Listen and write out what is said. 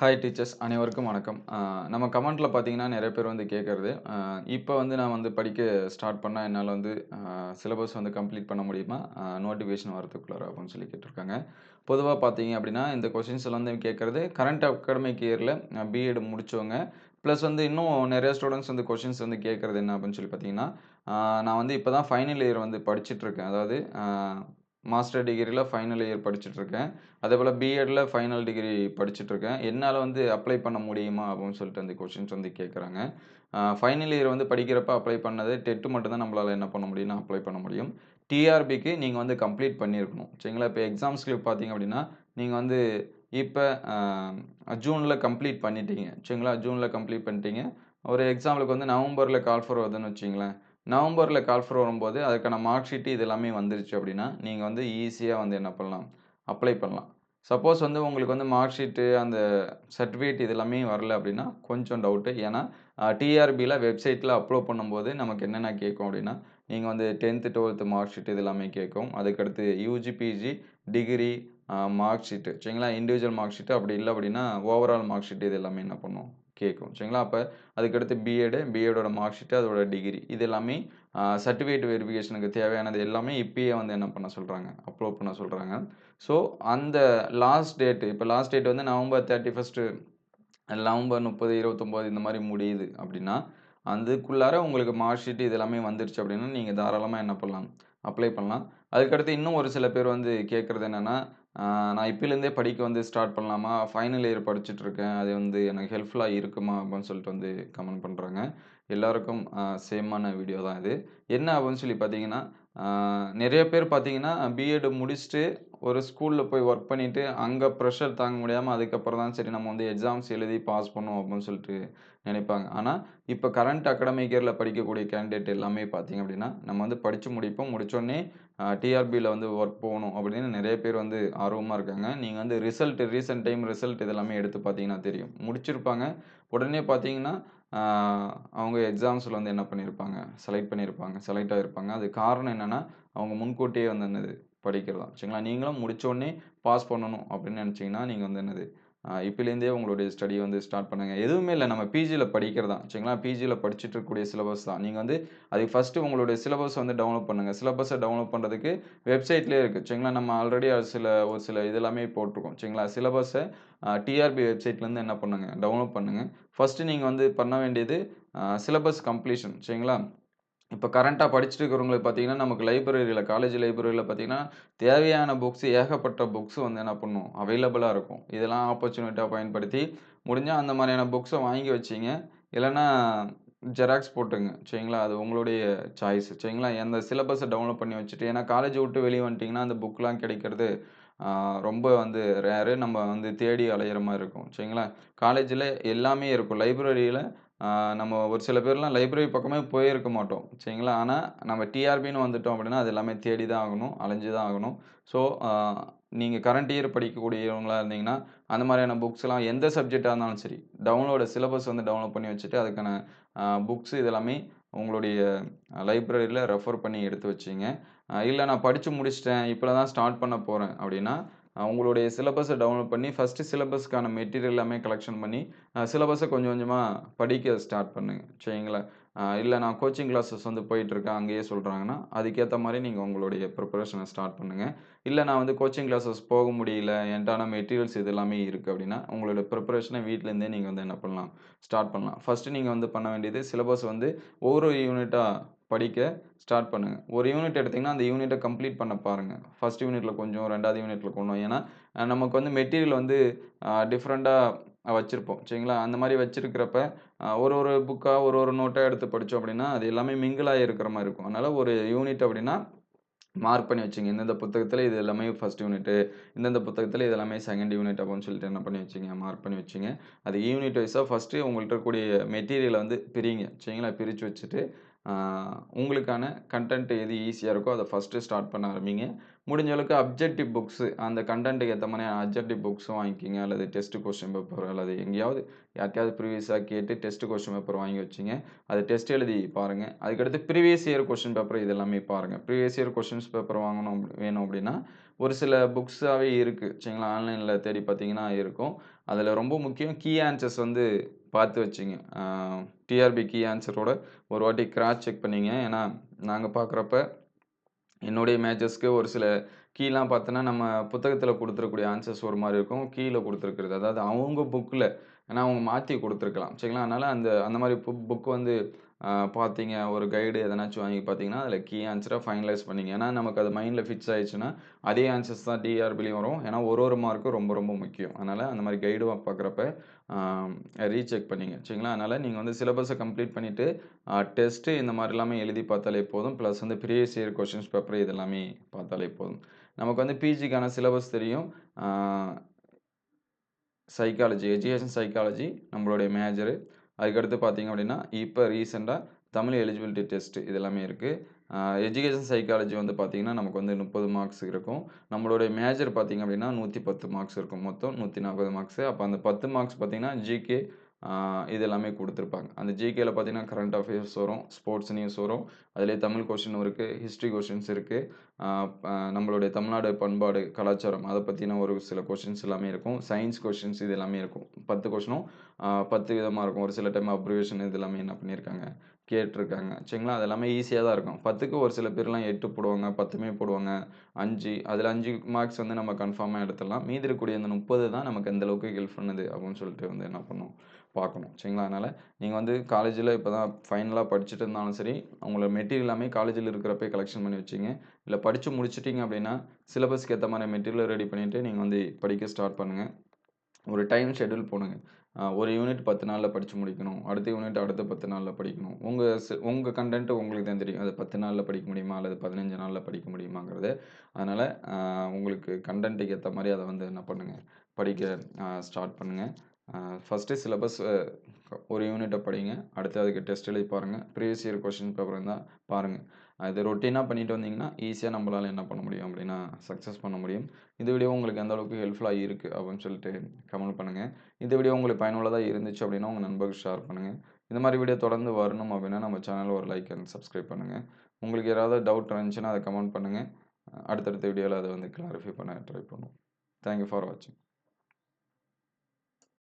Hi teachers அனைவருக்கும் வணக்கம். நம்ம கமெண்ட்டில் பார்த்தீங்கன்னா நிறைய பேர் வந்து கேட்குறது இப்போ வந்து நான் வந்து படிக்க ஸ்டார்ட் பண்ணால் என்னால் வந்து சிலபஸ் வந்து கம்ப்ளீட் பண்ண முடியுமா? நோட்டிஃபிகேஷன் வரத்துக்குள்ளார அப்படின்னு சொல்லி கேட்டிருக்காங்க. பொதுவாக பார்த்தீங்க அப்படின்னா இந்த கொஷின்ஸ் எல்லாம் வந்து கேட்குறது கரண்ட் அகாடமிக் இயரில் பிஎட் முடித்தவங்க ப்ளஸ் வந்து இன்னும் நிறைய ஸ்டூடெண்ட்ஸ் வந்து கொஷின்ஸ் வந்து கேட்குறது என்ன அப்படின்னு சொல்லி பார்த்தீங்கன்னா நான் வந்து இப்போ தான் ஃபைனல் இயர் வந்து படிச்சுட்ருக்கேன் அதாவது மாஸ்டர் டிகிரியில் ஃபைனல் இயர் படிச்சுட்ருக்கேன் அதே போல் பிஎட்டில் ஃபைனல் டிகிரி படிச்சுட்ருக்கேன் என்னால் வந்து அப்ளை பண்ண முடியுமா அப்படின்னு சொல்லிட்டு அந்த கொஷின்ஸ் வந்து கேட்குறாங்க ஃபைனல் இயர் வந்து படிக்கிறப்ப அப்ளை பண்ணது டெட்டு மட்டும்தான் நம்மளால் என்ன பண்ண முடியும்னா அப்ளை பண்ண முடியும். டிஆர்பிக்கு நீங்கள் வந்து கம்ப்ளீட் பண்ணியிருக்கணும் சரிங்களா? இப்போ எக்ஸாம் ஸ்லிப் பார்த்தீங்க அப்படின்னா நீங்கள் வந்து இப்போ ஜூனில் கம்ப்ளீட் பண்ணிட்டீங்க. சரிங்களா? ஜூனில் கம்ப்ளீட் பண்ணிட்டீங்க. ஒரு எக்ஸாம்பிளுக்கு வந்து நவம்பரில் கால் ஃபார் வருதுன்னு வச்சிங்களேன். நவம்பரில் கால்ஃபர் வரும்போது அதுக்கான மார்க் ஷீட்டு இது எல்லாமே வந்துருச்சு அப்படின்னா நீங்கள் வந்து ஈஸியாக வந்து என்ன பண்ணலாம்? அப்ளை பண்ணலாம். சப்போஸ் வந்து உங்களுக்கு வந்து மார்க் ஷீட்டு அந்த சர்டிஃபிகேட் இது எல்லாமே வரல அப்படின்னா கொஞ்சம் டவுட்டு ஏன்னா டிஆர்பியில் வெப்சைட்டில் அப்லோட் பண்ணும்போது நமக்கு என்னென்ன கேட்கும் அப்படின்னா நீங்கள் வந்து டென்த்து டுவெல்த்து மார்க் ஷீட் இது எல்லாமே கேட்கும். அதுக்கடுத்து UG PG degree mark sheet சரிங்களா? இண்டிவிஜுவல் மார்க் ஷீட்டு அப்படி இல்லை அப்படின்னா ஓவரால் மார்க் ஷீட் இது எல்லாமே என்ன பண்ணும்? கேட்கும். சரிங்களா? அப்போ அதுக்கடுத்து பிஎடு பிஎடோட மார்க் ஷீட்டு அதோட டிகிரி இது எல்லாமே சர்டிஃபிகேட் வெரிஃபிகேஷனுக்கு தேவையானது எல்லாமே இப்பயே வந்து என்ன பண்ண சொல்கிறாங்க அப்லோட் பண்ண சொல்கிறாங்க ஸோ அந்த லாஸ்ட் டேட்டு இப்போ லாஸ்ட் டேட் வந்து நவம்பர் தேர்ட்டி ஃபஸ்ட்டு நவம்பர் முப்பது இருபத்தொம்போது இந்த மாதிரி முடியுது அப்படின்னா அதுக்குள்ளார உங்களுக்கு மார்க் ஷீட் இது எல்லாமே வந்துருச்சு அப்படின்னா நீங்கள் தாராளமாக என்ன பண்ணலாம்? அப்ளை பண்ணலாம். அதுக்கடுத்து இன்னும் ஒரு சில பேர் வந்து கேட்குறது என்னென்னா நான் இப்போலேருந்தே படிக்க வந்து ஸ்டார்ட் பண்ணலாமா? ஃபைனல் இயர் படிச்சுட்ருக்கேன் அது வந்து எனக்கு ஹெல்ப்ஃபுல்லாக இருக்குமா? அப்படின்னு சொல்லிட்டு வந்து கமெண்ட் பண்ணுறாங்க எல்லாருக்கும் சேமான வீடியோ தான் இது. என்ன அப்படின்னு சொல்லி பார்த்தீங்கன்னா நிறைய பேர் பார்த்தீங்கன்னா பிஎட் முடிச்சுட்டு ஒரு ஸ்கூலில் போய் ஒர்க் பண்ணிவிட்டு அங்கே ப்ரெஷர் தாங்க முடியாமல் அதுக்கப்புறம் தான் சரி நம்ம வந்து எக்ஸாம்ஸ் எழுதி பாஸ் பண்ணோம் அப்படின்னு சொல்லிட்டு நினைப்பாங்க. ஆனால் இப்போ கரண்ட் அகாடமிக் இயரில் படிக்கக்கூடிய கேண்டிடேட் எல்லாமே பார்த்தீங்க அப்படின்னா நம்ம வந்து படித்து முடிப்போம். முடித்தோடனே டிஆர்பியில் வந்து ஒர்க் போகணும் அப்படின்னு நிறைய பேர் வந்து ஆர்வமாக இருக்காங்க. நீங்கள் வந்து ரிசல்ட் ரீசெண்ட் டைம் ரிசல்ட் இதெல்லாமே எடுத்து பார்த்தீங்கன்னா தெரியும். முடிச்சிருப்பாங்க. உடனே பார்த்தீங்கன்னா அவங்க எக்ஸாம்ஸில் வந்து என்ன பண்ணியிருப்பாங்க செலக்ட் பண்ணியிருப்பாங்க செலக்ட் ஆகிருப்பாங்க அது காரணம் என்னென்னா அவங்க முன்கூட்டியே வந்து என்னது? படிக்கிறது. தான் சரிங்களா? நீங்களும் முடித்தோடனே பாஸ் பண்ணணும் அப்படின்னு நினச்சிங்கன்னா நீங்கள் வந்து என்னது? இப்போலேருந்தே உங்களுடைய ஸ்டடியை வந்து ஸ்டார்ட் பண்ணுங்கள் எதுவுமே இல்லை நம்ம பிஜியில் படிக்கிறது? தான் சரிங்களா பிஜியில் படிச்சுட்டு இருக்கக்கூடிய சிலபஸ் தான். நீங்கள் வந்து அதுக்கு ஃபஸ்ட்டு உங்களுடைய சிலபஸ் வந்து டவுன்லோட் பண்ணுங்கள் சிலபஸை டவுன்லோட் பண்ணுறதுக்கு வெப்சைட்லேயே இருக்குது சரிங்களா? நம்ம ஆல்ரெடி சில ஒரு சில இதெல்லாமே போட்டிருக்கோம். சரிங்களா? சிலபஸை டிஆர்பி வெப்சைட்லேருந்து என்ன பண்ணுங்கள் டவுன்லோட் பண்ணுங்கள் ஃபஸ்ட்டு நீங்கள் வந்து பண்ண வேண்டியது சிலபஸ் கம்ப்ளீஷன் சரிங்களா? இப்போ கரண்ட்டாக படிச்சுட்டு இருக்கிறவங்களுக்கு பார்த்தீங்கன்னா நமக்கு லைப்ரரியில் காலேஜ் லைப்ரரியில் பார்த்தீங்கன்னா தேவையான புக்ஸ் ஏகப்பட்ட புக்ஸ் வந்து என்ன பண்ணும்? அவைலபிளாக இருக்கும். இதெல்லாம் ஆப்பர்ச்சுனிட்டியாக பயன்படுத்தி முடிஞ்சால் அந்த மாதிரியான புக்ஸை வாங்கி வச்சிங்க. இல்லைன்னா ஜெராக்ஸ் போட்டுங்க. சரிங்களா? அது உங்களுடைய சாய்ஸ் சரிங்களா? எந்த சிலபஸை டவுன்லோட் பண்ணி வச்சுட்டு ஏன்னா காலேஜ் விட்டு வெளியே வந்துட்டிங்கன்னா அந்த புக்லாம் கிடைக்கிறது ரொம்ப வந்து ரேரு நம்ம வந்து தேடி அலையிற மாதிரி இருக்கும். சரிங்களா? காலேஜில் எல்லாமே இருக்கும். லைப்ரரியில் நம்ம ஒரு சில பேர்லாம் லைப்ரரி பக்கமே போயிருக்க மாட்டோம். சரிங்களா? ஆனால் நம்ம டிஆர்பின்னு வந்துட்டோம் அப்படின்னா அது எல்லாமே தேடி தான் ஆகணும் அலைஞ்சு தான் ஆகணும் ஸோ நீங்கள் கரண்ட் இயர் படிக்கக்கூடியவங்களாக இருந்தீங்கன்னா அந்த மாதிரியான புக்ஸ்லாம் எந்த சப்ஜெக்டாக இருந்தாலும் சரி டவுன்லோட சிலபஸ் வந்து டவுன்லோட் பண்ணி வச்சுட்டு அதுக்கான புக்ஸ் இதெல்லாமே உங்களுடைய லைப்ரரியில் ரெஃபர் பண்ணி எடுத்து வச்சிங்க. இல்லை நான் படித்து முடிச்சிட்டேன் இப்போ தான் ஸ்டார்ட் பண்ண போகிறேன் அப்படின்னா உங்களுடைய சிலபஸை டவுன்லோட் பண்ணி ஃபஸ்ட்டு சிலபஸ்க்கான மெட்டீரியல் எல்லாமே கலெக்ஷன் பண்ணி சிலபஸை கொஞ்சம் கொஞ்சமாக படிக்க ஸ்டார்ட் பண்ணுங்கள் சரிங்களா? இல்லை நான் கோச்சிங் கிளாஸஸ் வந்து போயிட்டுருக்கேன் அங்கேயே சொல்கிறாங்கன்னா அதுக்கேற்ற மாதிரி நீங்கள் உங்களுடைய ப்ரிப்பரேஷனை ஸ்டார்ட் பண்ணுங்கள் இல்லை நான் வந்து கோச்சிங் கிளாஸஸ் போக முடியல என்கிட்ட மெட்டீரியல்ஸ் இது எல்லாமே இருக்குது அப்படின்னா உங்களோட ப்ரிப்பரேஷனை வீட்டிலேருந்தே நீங்கள் வந்து என்ன பண்ணலாம்? ஸ்டார்ட் பண்ணலாம். ஃபஸ்ட்டு நீங்கள் வந்து பண்ண வேண்டியது சிலபஸ் வந்து ஒவ்வொரு யூனிட்டாக படிக்க ஸ்டார்ட் பண்ணுங்கள் ஒரு யூனிட் எடுத்திங்கன்னா அந்த யூனிட்டை கம்ப்ளீட் பண்ண பாருங்கள் ஃபஸ்ட் யூனிட்டில் கொஞ்சம் ரெண்டாவது யூனிட்டில் கொஞ்சம். ஏன்னா நமக்கு வந்து மெட்டீரியல் வந்து டிஃப்ரெண்ட்டாக வச்சுருப்போம். சரிங்களா? அந்த மாதிரி வச்சுருக்கிறப்ப ஒரு ஒரு புக்காக ஒரு ஒரு நோட்டாக எடுத்து படித்தோம் அப்படின்னா அது எல்லாமே மிங்கிளாக இருக்கிற மாதிரி இருக்கும். அதனால் ஒரு யூனிட் அப்படின்னா மார்க் பண்ணி வச்சுங்க. இந்தந்த புத்தகத்தில் இது எல்லாமே ஃபஸ்ட் யூனிட்டு இந்தந்த புத்தகத்தில் இது எல்லாமே செகண்ட் யூனிட் அப்படின்னு சொல்லிட்டு என்ன பண்ணி வச்சிங்க? மார்க் பண்ணி வச்சுங்க. அது யூனிட் வைஸாக ஃபஸ்ட்டு உங்கள்கிட்ட கூடிய மெட்டீரியலை வந்து பிரிங்க. சரிங்களா? பிரித்து வச்சுட்டு உங்களுக்கான கண்டென்ட் எது ஈஸியாக இருக்கோ அதை ஃபஸ்ட்டு ஸ்டார்ட் பண்ண ஆரம்பிங்க. முடிஞ்ச அளவுக்கு அப்ஜெக்டிவ் புக்ஸு அந்த கண்டென்ட்டுக்கு ஏற்ற மாதிரி அப்ஜெக்டிவ் புக்ஸும் வாங்கிக்கிங்க. அல்லது டெஸ்ட் கொஸ்டின் பேப்பர் அல்லது எங்கேயாவது யார்ட்டையாவது ப்ரீவியஸாக கேட்டு டெஸ்ட் கொஸ்டின் பேப்பர் வாங்கி வச்சிங்க. அது டெஸ்ட் எழுதி பாருங்கள் அதுக்கடுத்து ப்ரீவியஸ் இயர் கொஸ்டின் பேப்பர் இது எல்லாமே பாருங்கள் ப்ரீவியஸ் இயர் கொஸ்டின்ஸ் பேப்பர் வாங்கணும் வேணும் அப்படின்னா ஒரு சில புக்ஸாகவே இருக்குது சரிங்களா? ஆன்லைனில் தேடி பார்த்தீங்கன்னா இருக்கும். அதில் ரொம்ப முக்கியம் கீ ஆன்சர்ஸ் வந்து பார்த்து வச்சுங்க. டிஆர்பி கீ ஆன்சரோட ஒரு வாட்டி கிராஸ் செக் பண்ணிங்க. ஏன்னா, நாங்கள் பார்க்குறப்ப என்னுடைய மேட்சஸ்க்கு ஒரு சில கீலாம் பார்த்தோன்னா, நம்ம புத்தகத்தில் கொடுத்துருக்கூடிய ஆன்சர்ஸ் ஒரு மாதிரி இருக்கும். கீழே கொடுத்துருக்குறது அதாவது அவங்க புக்கில் ஏன்னா அவங்க மாற்றி கொடுத்துருக்கலாம் சரிங்களா? அதனால் அந்த அந்த மாதிரி புக் புக் வந்து பார்த்தீங்க, ஒரு கைடு எதனாச்சும் வாங்கி பார்த்தீங்கன்னா, அதில் கீ ஆன்சரை ஃபைனலைஸ் பண்ணிங்க ஏன்னா, நமக்கு அது மைண்டில் ஃபிக்ஸ் ஆயிடுச்சுன்னா, அதே ஆன்சர்ஸ் தான் டிஆர்பிலையும் வரும். ஏன்னா, ஒரு ஒரு மார்க்கும் ரொம்ப ரொம்ப முக்கியம். அதனால் அந்த மாதிரி கைடு பார்க்குறப்ப ரீசெக் பண்ணிங்க சரிங்களா? அதனால் நீங்கள் வந்து சிலபஸை கம்ப்ளீட் பண்ணிவிட்டு டெஸ்ட்டு இந்த மாதிரி எல்லாமே எழுதி பார்த்தாலே போதும். ப்ளஸ் வந்து ப்ரீவியஸ் இயர் கொஷின்ஸ் பேப்பர் இது எல்லாமே பார்த்தாலே போதும். நமக்கு வந்து பிஜிக்கான சிலபஸ் தெரியும். சைக்காலஜி, எஜுகேஷன் சைக்காலஜி நம்மளுடைய மேஜரு. அதுக்கடுத்து பார்த்தீங்க அப்படின்னா, இப்போ ரீசெண்டாக தமிழ் எலிஜிபிலிட்டி டெஸ்ட் இது எல்லாமே இருக்குது எஜுகேஷன் சைக்காலஜி வந்து பார்த்திங்கன்னா நமக்கு வந்து 30 மார்க்ஸ் இருக்கும். நம்மளுடைய மேஜர் பார்த்திங்க அப்படின்னா, 110 மார்க்ஸ் இருக்கும். மொத்தம் 140 மார்க்ஸு. அப்போ அந்த 10 மார்க்ஸ் பார்த்திங்கன்னா ஜிகே இது எல்லாமே கொடுத்துருப்பாங்க அந்த ஜிகேல பார்த்தீங்கன்னா, கரண்ட் அஃபேர்ஸ் வரும், ஸ்போர்ட்ஸ் நியூஸ் வரும். அதிலேயே தமிழ் கொஷின் இருக்குது ஹிஸ்ட்ரி கொஷின்ஸ் இருக்குது நம்மளுடைய தமிழ்நாடு பண்பாடு, கலாச்சாரம் அதை பற்றின ஒரு சில கொஷின்ஸ் எல்லாமே இருக்கும். சயின்ஸ் கொஷின்ஸ் இது எல்லாமே இருக்கும். பத்து கொஷினும் பத்து விதமாக இருக்கும். ஒரு சில டைம் அப்ரிவேஷன் இது எல்லாமே என்ன பண்ணியிருக்காங்க, கேட்டிருக்காங்க சரிங்களா? அது எல்லாமே ஈஸியாக தான் இருக்கும். 10க்கு ஒரு சில பேர்லாம் எட்டு போடுவாங்க, 10மே போடுவாங்க. அஞ்சு அதில் அஞ்சு மார்க்ஸ் வந்து நம்ம கன்ஃபார்மாக எடுத்துடலாம். மீதி இருக்கக்கூடிய அந்த 30 தான் நமக்கு எந்தளவுக்கு ஹெல்ப் பண்ணுது அப்படின்னு சொல்லிட்டு வந்து என்ன பண்ணும் பார்க்கணும். சரிங்களா? அதனால் நீங்கள் வந்து காலேஜில் இப்போ தான் ஃபைனலாக படிச்சுட்டு இருந்தாலும் சரி, உங்களோட மெட்டீரியல் எல்லாமே காலேஜில் இருக்கிறப்பயே கலெக்ஷன் பண்ணி வச்சிங்க இல்லை படித்து முடிச்சிட்டிங்க அப்படின்னா, சிலபஸ்க்கு ஏற்ற மாதிரி மெட்டீரியல் ரெடி பண்ணிவிட்டு நீங்கள் வந்து படிக்க ஸ்டார்ட் பண்ணுங்கள் ஒரு டைம் ஷெட்யூல் போடுங்க. ஒரு யூனிட் பத்து நாளில் படித்து முடிக்கணும். அடுத்த யூனிட் அடுத்த பத்து நாளில் படிக்கணும். உங்கள் உங்கள் கண்டென்ட்டு உங்களுக்கு தான் தெரியும். அது பத்து நாளில் படிக்க முடியுமா? அல்லது பதினஞ்சு நாளில் படிக்க முடியுமாங்கிறது. அதனால் உங்களுக்கு கண்டென்ட்டுக்கு ஏற்ற மாதிரி அதை வந்து என்ன பண்ணுங்கள் படிக்க ஸ்டார்ட் பண்ணுங்கள் ஃபஸ்ட்டு சிலபஸ் ஒரு யூனிட்டை படிங்க. அடுத்து அதுக்கு டெஸ்ட் எழுதி பாருங்கள் ப்ரீவியஸ் இயர் கொஸ்டின் பேப்பர் இருந்தால் பாருங்கள் அது ரொட்டீனாக பண்ணிட்டு வந்தீங்கன்னா, ஈஸியாக நம்மளால் என்ன பண்ண முடியும் அப்படின்னா, சக்ஸஸ் பண்ண முடியும். இந்த வீடியோ உங்களுக்கு எந்த அளவுக்கு ஹெல்ப்ஃபுல்லாக இருக்கு அப்படின்னு சொல்லிட்டு கமெண்ட் பண்ணுங்கள் இந்த வீடியோ உங்களுக்கு பயனுள்ளதாக இருந்துச்சு அப்படின்னா, உங்கள் நண்பர்கள் ஷேர் பண்ணுங்கள் இந்த மாதிரி வீடியோ தொடர்ந்து வரணும் அப்படின்னா, நம்ம சேனலில் ஒரு லைக் அண்ட் சப்ஸ்கிரைப் பண்ணுங்கள் உங்களுக்கு ஏதாவது டவுட் இருந்துச்சுன்னா, அதை கமெண்ட் பண்ணுங்கள் அடுத்தடுத்த வீடியோவில் அதை வந்து கிளாரிஃபை பண்ண ட்ரை பண்ணுவோம். தேங்க் யூ ஃபார் வாட்சிங்.